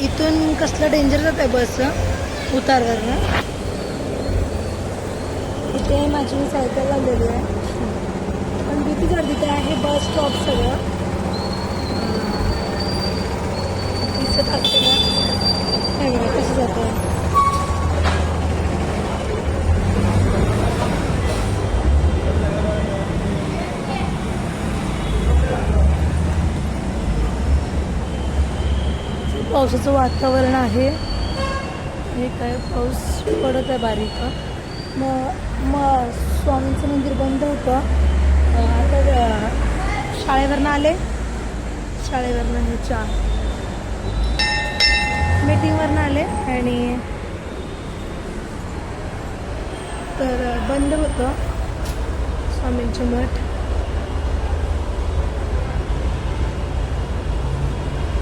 इथून कसलं डेंजर जात आहे बस उतारवरनं? इथे माझी सायकल लावलेली आहे. पण भीती गर्दीत आहे बस स्टॉप सगळं. दिसत असते ना कसं जातं पावसाचं वातावरण आहे. हे काय पाऊस पडत आहे बारीक. मग मग स्वामींचं मंदिर बंद होतं. आता शाळेवरनं आले. शाळेवरनं ह्याच्या मीटिंगवरनं आले आणि तर बंद होतं. स्वामींचं मठ.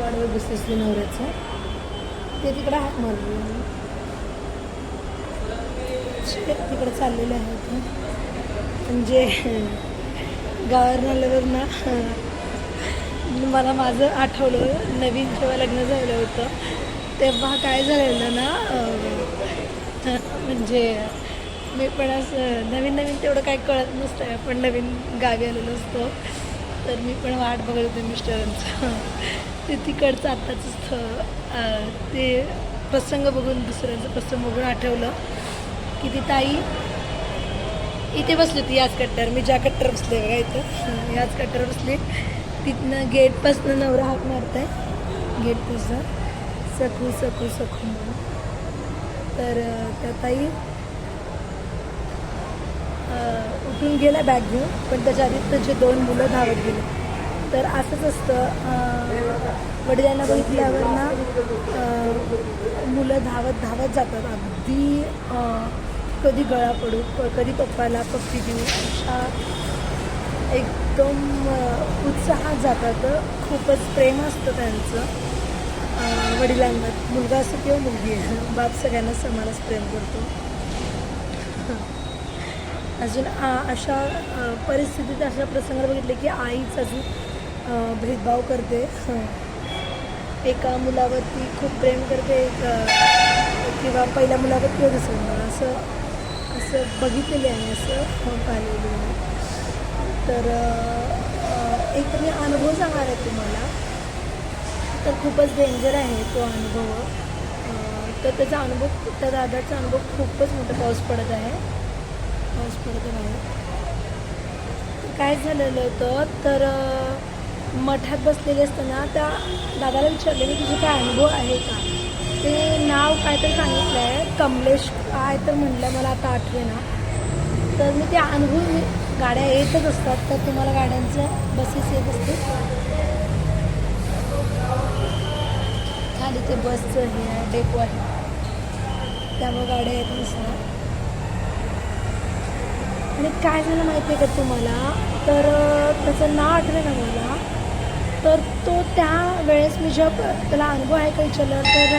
बायको त्यांची नवऱ्याचं. ते तिकडे हात मारले. तिकडे चाललेले आहेत. म्हणजे गावावर आल्यावर ना मला माझं आठवलं नवीन जेव्हा लग्न झालं होतं तेव्हा काय झालेलं ना म्हणजे मी पण असं नवीन नवीन तेवढं काही कळत नसतं. आपण नवीन गावी आलेलो असतो. तर मी पण वाट बघत होते मिस्टरांचं. ते तिकडचं आत्ताचं स्थळ ते प्रसंग बघून दुसऱ्यांचा प्रसंग बघून आठवलं की ती ताई इथे बसली होती याच कट्ट्यावर. मी ज्या कट्ट्यावर बसले बघा इथं. याच कट्ट्यावर बसली. तिथनं गेटपासनं नवरा हाक मारताय. गेटपासनं सखू सखू सखू म्हणून. तर त्या ताई उठून गेल्या बॅग घेऊन पण त्याच्या आधी त्याचे दोन मुलं धावत गेले. तर असंच असतं. वडिलांना बघितल्यावर ना मुलं धावत धावत जातात. अगदी कधी गळा पडू कधी पप्पाला पप्पी देऊ अशा एकदम उत्साहात जातात. खूपच प्रेम असतं त्यांचं. वडिलांना. मुलगा असो किंवा मुलगी बाप सगळ्यांना समानच प्रेम करतो. अजून अशा परिस्थितीत अशा प्रसंग बघितले की आईच अजून भेदभाव करते. एका मुलावरती खूप प्रेम करते एक किंवा पहिल्या मुलावर किंवा दुसऱ्या मुला असं असं बघितलेले आहे असं हं, पाहिलेलं आहे. तर एक मी अनुभव सांगणार आहे तुम्हाला. तर खूपच डेंजर आहे तो अनुभव. तर त्याचा अनुभव त्या दादाचा अनुभव खूपच मोठा पाऊस पडत आहे. पाऊस पडत आहे. काय झालेलं होतं? तर मठात बसलेले असताना त्या दादाला विचारले मी तुझे काय अनुभव आहे का? ते नाव काय तर सांगितलं आहे कमलेश काय तर म्हणलं मला आता आठवेना. तर मी ते अनुभव मी गाड्या येतच असतात तर तुम्हाला गाड्यांचं बसेस येत असते खाली ते बसचं हे आहे डेपो आहे. त्यामुळे गाड्या येत नसणार आणि काय झालं माहिती आहे का तुम्हाला? तर त्याचं नाव आठवे ना मला. तर तो त्या वेळेस मी जेव्हा त्याला अनुभव आहे का विचारलं तर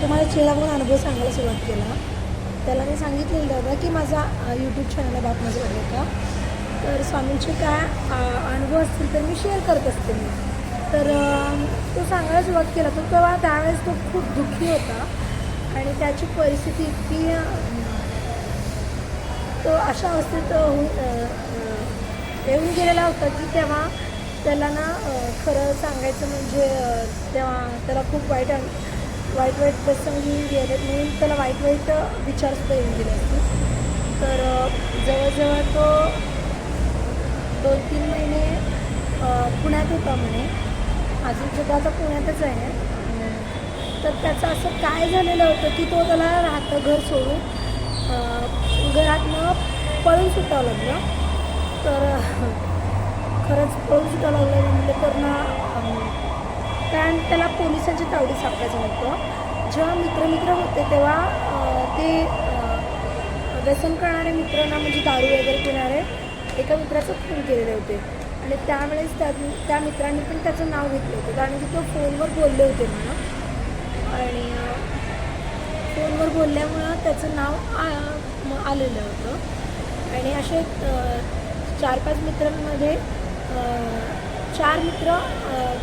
तुम्हाला चेहरा बघून अनुभव सांगायला सुरुवात केला. त्याला मी सांगितलेलं दादा की माझा यूट्यूब चॅनल आहे बाप माझं आहे का? तर स्वामींचे काय अनुभव असतील तर मी शेअर करत असते. मी तर तो सांगायला सुरुवात केला. तर तेव्हा त्यावेळेस तो खूप दुःखी होता. आणि त्याची परिस्थिती इतकी तो अशा अवस्थेत येऊन गेलेला होता की तेव्हा त्याला ना खरं सांगायचं म्हणजे तेव्हा त्याला खूप वाईट वाईट वाईट प्रसंग येऊन गेले म्हणून त्याला वाईट वाईट विचारसुद्धा येऊन गेले होते तर जवळजवळ तो दोन तीन महिने पुण्यात होता म्हणे. अजून सुद्धा आता पुण्यातच आहे. तर त्याचं असं काय झालेलं होतं की तो त्याला राहतं घर सोडून अं, घरात पळून सुटावं लागलं. तर खरंच पळून सुद्धा लागलं म्हणजे तर ना कारण त्याला पोलिसांच्या तावडी सापडायचं नव्हतं. जेव्हा मित्रमित्र होते तेव्हा ते व्यसन करणारे मित्रांना म्हणजे दारू वगैरे पिणारे एका मित्राचं फोन केलेले होते. आणि त्यावेळेस त्या त्या मित्रांनी पण त्याचं नाव घेतलं होतं. कारण की तो फोनवर बोलले होते म्हणून. आणि फोनवर बोलल्यामुळं त्याचं नाव आ- आलेलं होतं. आणि असे चार पाच मित्रांमध्ये चार मित्र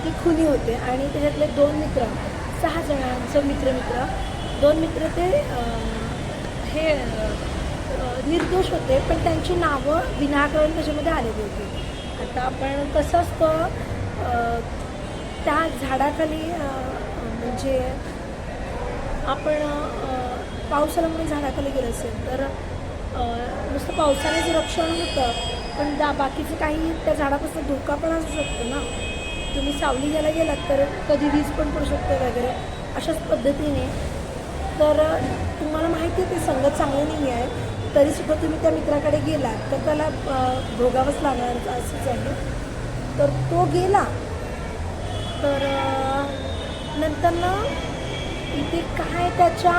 ती खुनी होते आणि त्याच्यातले दोन मित्र सहा जणांचं मित्र मित्र दोन मित्र ते हे निर्दोष होते पण त्यांची नावं विनाकारण त्याच्यामध्ये आलेली होती. आता आपण कसं असतं त्या झाडाखाली म्हणजे आपण पावसाळ्यामुळे झाडाखाली गेलं असेल तर नुसतं पावसानेच रक्षण होतं पण दा बाकीचं काही त्या झाडापासून धोका पण असू शकतो ना. तुम्ही सावली घ्यायला गेलात तर कधी वीज पण पडू शकते वगैरे अशाच पद्धतीने. तर तुम्हाला माहिती आहे ते संगत चांगली नाही आहे. तरीसुद्धा तुम्ही त्या मित्राकडे गेलात तर त्याला भोगावंच लागणार असंच आहे. तर तो गेला. तर नंतर ना इथे काय त्याच्या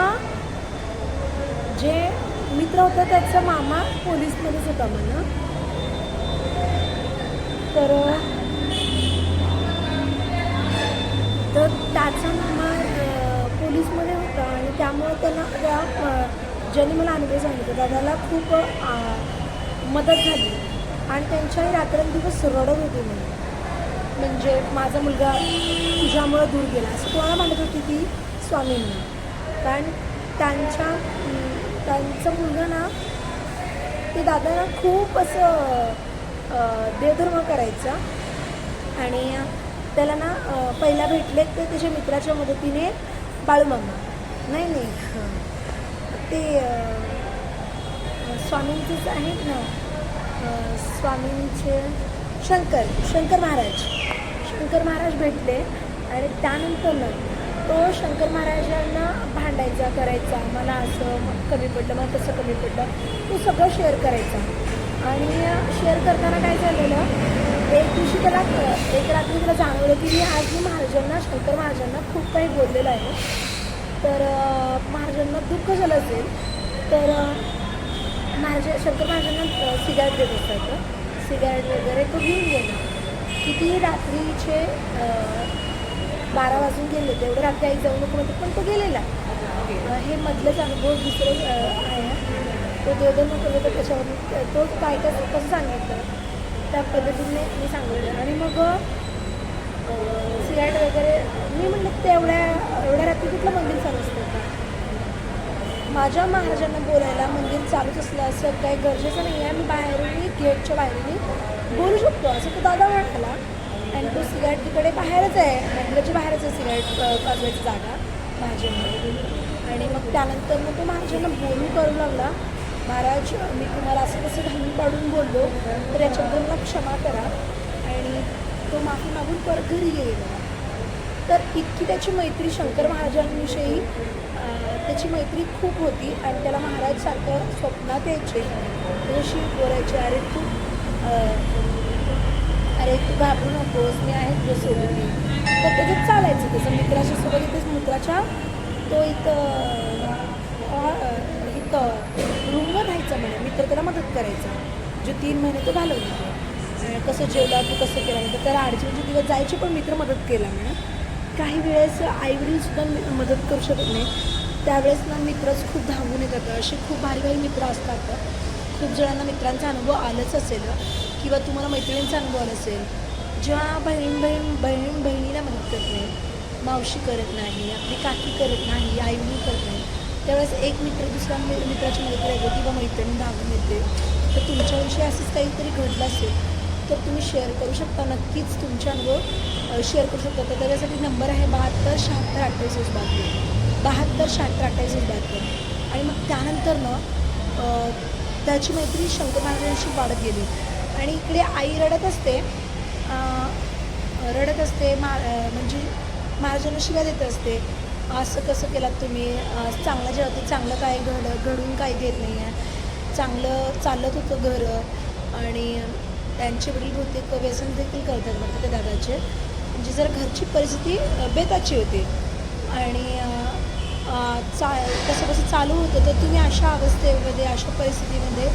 जे मित्र होता त्याचा मामा पोलीसमध्येच होता म्हणा. तर तर त्याचा मामा पोलीसमध्ये होता आणि त्यामुळे त्यांना त्या ज्यांनी मला अनुभव सांगितला दादाला खूप मदत झाली. आणि त्यांच्याही रात्रंदिवस रडत होते मी. म्हणजे माझा मुलगा तुझ्यामुळं दूर गेला. असं कोणाला म्हणत होती ती? स्वामींनी. कारण त्यांच्या त्यांचा मुलगा ना ते दादाला खूप असं देवधर्म करायचा. आणि त्याला ना पहिला भेटले ते त्याच्या मित्राच्या मदतीने बाळूमामा नाही नाही. ते स्वामींचेच आहेत ना. स्वामींचे शंकर शंकर महाराज. शंकर महाराज भेटले. आणि त्यानंतर ना तो शंकर महाराजांना भांडायचा करायचा. मला असं कमी पडलं मला तसं कमी पडलं. तो सगळं शेअर करायचा. आणि शेअर करताना काय झालेलं एक दिवशी त्याला एक रात्री त्याला जाणवलं की मी आज मी महाराजांना शंकर महाराजांना खूप काही बोललेलं आहे. तर अं, महाराजांना दुःख झालं असेल तर अं, महाराज शंकर महाराजांना सिगारेट देत असतात. सिगारेट वगैरे तो घेऊन गेला. किती रात्रीचे बारा वाजून गेले तेवढे रात्री आई जाऊ नको म्हणते पण तो गेलेला. हे मधलेच अनुभव दुसरे तो देवधर्म करत होता त्याच्यावर तो काय काय कसं सांगितलं? त्या पद्धतीने मी सांगितलं. आणि मग सिगारेट वगैरे मी म्हणलं ते एवढ्या एवढ्या रात्री कुठलं मंदिर चालू असतं का? माझ्या महाराजांना बोलायला मंदिर चालूच असलं असं काही गरजेचं नाही आहे. मी बाहेरून गेटच्या बाहेरून बोलू शकतो. असं तो दादा म्हणाला. आणि तो सिगारेट तिकडे बाहेरच आहे. मंदिराच्या बाहेरच आहे सिगारेट पाजवायची जागा. महाराजांना आणि मग त्यानंतर मग तो महाराजांना बोलू करू लागला. महाराज मी तुम्हाला असं कसं घालून पाडून बोललो तर याच्याबद्दल मला क्षमा करा आणि तो माफी मागून परत घरी येईल. तर इतकी त्याची मैत्री शंकर महाराजांविषयी त्याची मैत्री खूप होती आणि त्याला महाराज सारखं स्वप्नात यायचे. त्याच्याशी बोलायचे अरे तू अरे तू घाबरू नकोस मी आहे तुझ्या सोबती तर त्याच्यात चालायचं. त्याचं मित्राच्या सोबत इथेच मित्राच्या तो इथं अं, इथं रूमवर राहायचा म्हणे मित्र त्याला मदत करायचा. जे तीन महिने तो घालवला. कसं जेवला तू कसं केलं तर त्याला म्हणजे दिवस जायचे पण मित्र मदत केला म्हणा. काही वेळेस आईवडीलसुद्धा मदत करू शकत नाही. त्यावेळेस ना मित्रच खूप धावून येतात. असे खूप भारी भारी मित्र असतात. खूप जणांना मित्रांचा अनुभव आलाच असेल किंवा तुम्हाला मैत्रिणींचा अनुभव आला असेल. जेव्हा बहीण बहीण बहीण बहिणीला मदत करत नाही. मावशी करत नाही आपली काकी करत नाही आईवडील करत नाही. त्यावेळेस एक मित्र दुसऱ्या मित्राची मैत्री येते किंवा मैत्रिणी धावून येते. तर तुमच्याविषयी असंच काहीतरी घडलं असेल तर तुम्ही शेअर करू शकता. नक्कीच तुमचे अनुभव शेअर करू शकता. तर त्याच्यासाठी नंबर आहे बहात्तर शहात्तर अठ्ठावीस बहात्तर. बहात्तर शहात्तर अठ्ठावीस बहात्तर. आणि मग त्यानंतर ना त्याची मैत्री शंकर महाराजांशी वाढत गेली. आणि इकडे आई रडत असते रडत असते मा म्हणजे महाराजांना शिव्या देत असते. असं कसं केलात तुम्ही? चांगलं जे होतं चांगलं काय घड घडून काही घेत नाही आहे. चांगलं चालत होतं घर आणि त्यांचे वडील बहुतेक व्यसन देखील करतात म्हणतात त्या दादाचे. म्हणजे जरा घरची परिस्थिती बेताची होती आणि चा कसं कसं चालू होतं तर तुम्ही अशा अवस्थेमध्ये अशा परिस्थितीमध्ये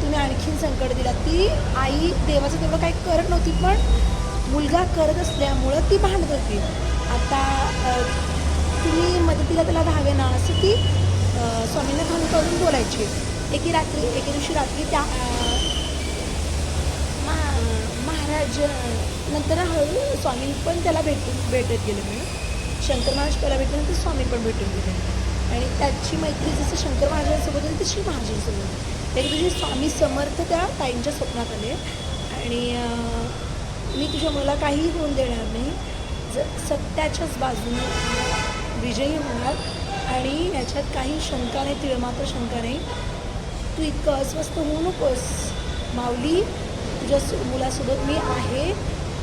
तुम्ही आणखीन संकट दिला. ती आई देवाचं तेवढं काही करत नव्हती पण मुलगा करत असल्यामुळं ती भांडत होती. आता तुम्ही मदतीला त्याला धावे ना असं ती स्वामींना खाली करून बोलायची. एके रात्री एके दिवशी रात्री त्या मा- महाराज नंतर हळू स्वामी पण त्याला भेटून भेटत गेले म्हणून. शंकर महाराज त्याला भेटले नंतर स्वामी पण भेटून गेले. आणि त्याची मैत्री जसं शंकर महाराजांसोबत होती तशी महाराजांसोबत एक दिवशी स्वामी समर्थ त्या ताईंच्या स्वप्नात आले. आणि मी तुझ्या मुलाला काहीही होऊन देणार नाही. ज सत्याच्याच बाजूने विजयी होणार आणि याच्यात काही शंका नाही तिळ मात्र शंका नाही. तू इतकं अस्वस्थ होऊ नकोस. माऊली तुझ्या मुलासोबत मी आहे.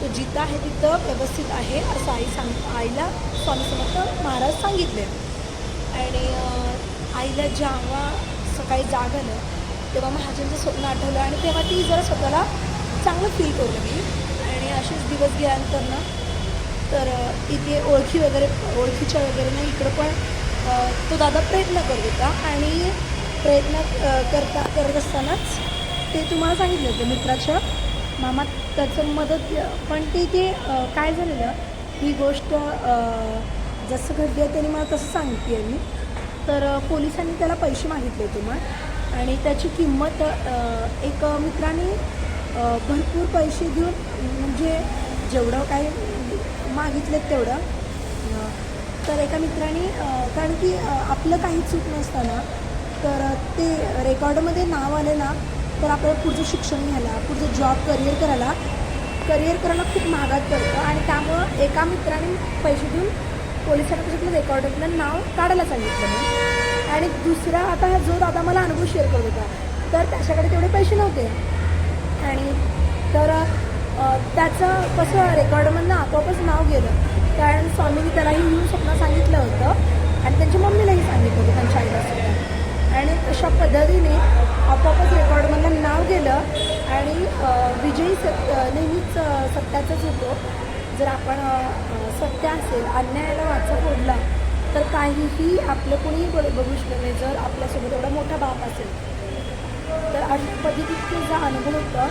तो जिथं आहे तिथं व्यवस्थित आहे असं आई सांग आईला स्वामी समर्थ महाराज सांगितले. आणि आईला जेव्हा सकाळी जाग आलं तेव्हा महाजनचं स्वप्न आठवलं आणि तेव्हा ती जरा स्वतःला चांगलं फील करू लागली. आणि असेच दिवस गेल्यानंतर ना तर इथे ओळखी वगैरे ओळखीच्या वगैरे नाही इकडं पण तो दादा प्रयत्न करत होता आणि प्रयत्न करता करत असतानाच ते तुम्हाला सांगितलं होतं मित्राच्या मामा त्याचं मदत पण ते ते काय झालेलं ही गोष्ट जसं घडली आहे त्यांनी मला तसं सांगितली आहे मी. तर पोलिसांनी त्याला पैसे मागितले होते मग आणि त्याची किंमत एक मित्राने भरपूर पैसे देऊन म्हणजे जेवढं काही मागितलेत तेवढं. तर एका मित्राने कारण की आपलं काही चूक नसताना तर ते रेकॉर्डमध्ये नाव आले ना तर आपल्याला पुढचं शिक्षण घ्यायला पुढचं जॉब करिअर करायला करिअर करायला खूप महागात पडतं. आणि त्यामुळं एका मित्राने पैसे देऊन पोलिसांना त्याच्यातलं रेकॉर्डातलं नाव काढायला सांगितलं आणि दुसरा आता हा जो दादा मला अनुभव शेअर करत होता तर त्याच्याकडे तेवढे पैसे नव्हते. आणि तर त्याचं कसं रेकॉर्डमधनं आपोआपच नाव गेलं. कारण स्वामींनी त्यालाही येऊन स्वप्न सांगितलं होतं. आणि त्यांच्या मम्मीलाही सांगितलं होतं त्यांच्या आईला आणि तशा पद्धतीने आपोआपच रेकॉर्डमधलं नाव गेलं. आणि विजयी सत्य नेहमीच सत्याचाच होतो. जर आपण सत्य असेल अन्यायाला वाचा फोडला तर काहीही आपलं कोणीही बघ- बघू शकत नाही. जर आपल्यासोबत एवढा मोठा बाप असेल. तर अशा तुझा अनुभव होता.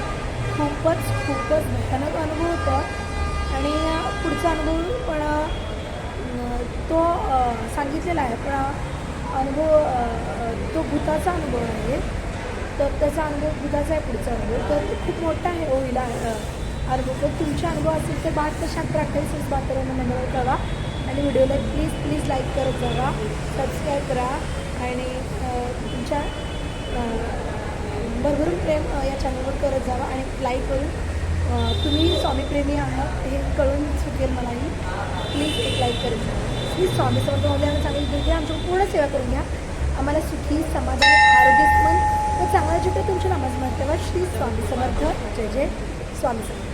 खूपच खूपच भयानक अनुभव होता. आणि पुढचा अनुभव पण तो सांगितलेला आहे. पण अनुभव तो भूताचा अनुभव आहे. तर त्याचा अनुभव भूताचा आहे पुढचा अनुभव. तर खूप मोठा आहे होईल अनुभव. तर तुमचे अनुभव असेल तर बहात्तर शहात्तर अठ्ठावीस बहात्तर नंबर करा आणि व्हिडिओला प्लीज प्लीज लाईक करत जावा. सबस्क्राईब करा. आणि तुमच्या भरभरून प्रेम या चॅनलवर करत जावा आणि लाईक करून तुम्ही स्वामीप्रेमी आहात हे कळून चुकेल मलाही. प्लीज एक लाईक करत जा प्लीज स्वामी समर्थ आम्ही चांगली विनंती आमच्या पूर्ण सेवा करून घ्या. आम्हाला सुखी समाधान आरोग्यमन व चांगला जिथे तुमच्या नामाज म्हणते श्री स्वामी समर्थ. जय जय स्वामी समर्थ.